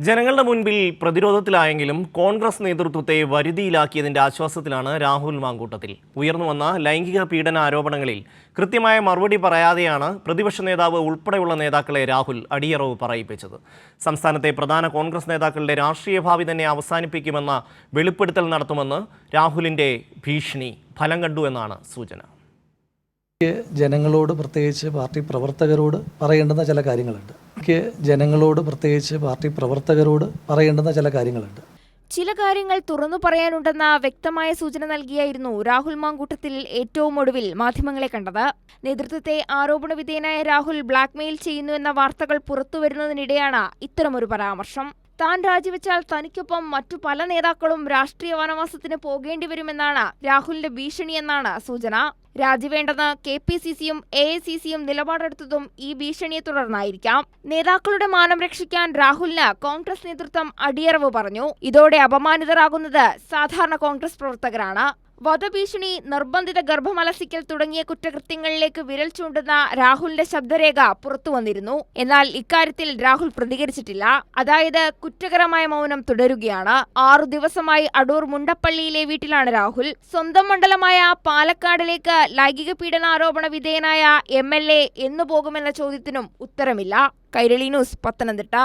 ജനങ്ങളുടെ മുൻപിൽ പ്രതിരോധത്തിലായെങ്കിലും കോൺഗ്രസ് നേതൃത്വത്തെ വരുതിയിലാക്കിയതിന്റെ ആശ്വാസത്തിലാണ് രാഹുൽ മാങ്കൂട്ടത്തിൽ. ഉയർന്നുവന്ന ലൈംഗിക പീഡന ആരോപണങ്ങളിൽ കൃത്യമായ മറുപടി പറയാതെയാണ് പ്രതിപക്ഷ നേതാവ് ഉൾപ്പെടെയുള്ള നേതാക്കളെ രാഹുൽ അടിയറവ് പറയിപ്പിച്ചത്. സംസ്ഥാനത്തെ പ്രധാന കോൺഗ്രസ് നേതാക്കളുടെ രാഷ്ട്രീയ ഭാവി തന്നെ അവസാനിപ്പിക്കുമെന്ന വെളിപ്പെടുത്തൽ നടത്തുമെന്ന് രാഹുലിന്റെ ഭീഷണി ഫലം കണ്ടു എന്നാണ് സൂചന. ജനങ്ങളോട് പ്രത്യേകിച്ച് പാർട്ടി പ്രവർത്തകരോട് പറയേണ്ടുന്ന ചില കാര്യങ്ങളുണ്ട്. എനിക്ക് ജനങ്ങളോട് പ്രത്യേകിച്ച് പാർട്ടി പ്രവർത്തകരോട് പറയേണ്ടുന്ന ചില കാര്യങ്ങളുണ്ട്. ചില കാര്യങ്ങൾ തുറന്നു പറയാനുണ്ടെന്ന വ്യക്തമായ സൂചന നൽകിയായിരുന്നു രാഹുൽ മാങ്കൂട്ടത്തിൽ ഏറ്റവും ഒടുവിൽ മാധ്യമങ്ങളെ കണ്ടത്. നേതൃത്വത്തെ ആരോപണ വിധേയനായ രാഹുൽ ബ്ലാക്ക്മെയിൽ ചെയ്യുന്നു എന്ന വാർത്തകൾ പുറത്തുവരുന്നതിനിടെയാണ് ഇത്തരമൊരു പരാമർശം. താൻ രാജിവെച്ചാൽ തനിക്കൊപ്പം മറ്റു പല നേതാക്കളും രാഷ്ട്രീയ വനവാസത്തിന് പോകേണ്ടി വരുമെന്നാണ് രാഹുലിന്റെ ഭീഷണിയെന്നാണ് സൂചന. രാജിവേണ്ടെന്ന് കെ പി സി സിയും എ ഐ സി സിയും നിലപാടെടുത്തതും ഈ ഭീഷണിയെ തുടർന്നായിരിക്കാം. നേതാക്കളുടെ മാനം രക്ഷിക്കാൻ രാഹുലിന് കോൺഗ്രസ് നേതൃത്വം അടിയറവ് പറഞ്ഞു. ഇതോടെ അപമാനിതരാകുന്നത് സാധാരണ കോൺഗ്രസ് പ്രവർത്തകരാണ്. വധഭീഷണി നിർബന്ധിത ഗർഭമലസിക്കൽ തുടങ്ങിയ കുറ്റകൃത്യങ്ങളിലേക്ക് വിരൽ ചൂണ്ടുന്ന രാഹുലിന്റെ ശബ്ദരേഖ പുറത്തു വന്നിരുന്നു. എന്നാൽ ഇക്കാര്യത്തിൽ രാഹുൽ പ്രതികരിച്ചിട്ടില്ല. അതായത് കുറ്റകരമായ മൗനം തുടരുകയാണ്. ആറു ദിവസമായി അടൂർ മുണ്ടപ്പള്ളിയിലെ വീട്ടിലാണ് രാഹുൽ. സ്വന്തം മണ്ഡലമായ പാലക്കാടിലേക്ക് ലൈംഗിക പീഡനാരോപണ വിധേയനായ എം എൽ എ എന്നു പോകുമെന്ന ചോദ്യത്തിനും ഉത്തരമില്ല. കൈരളി ന്യൂസ് പത്തനംതിട്ട.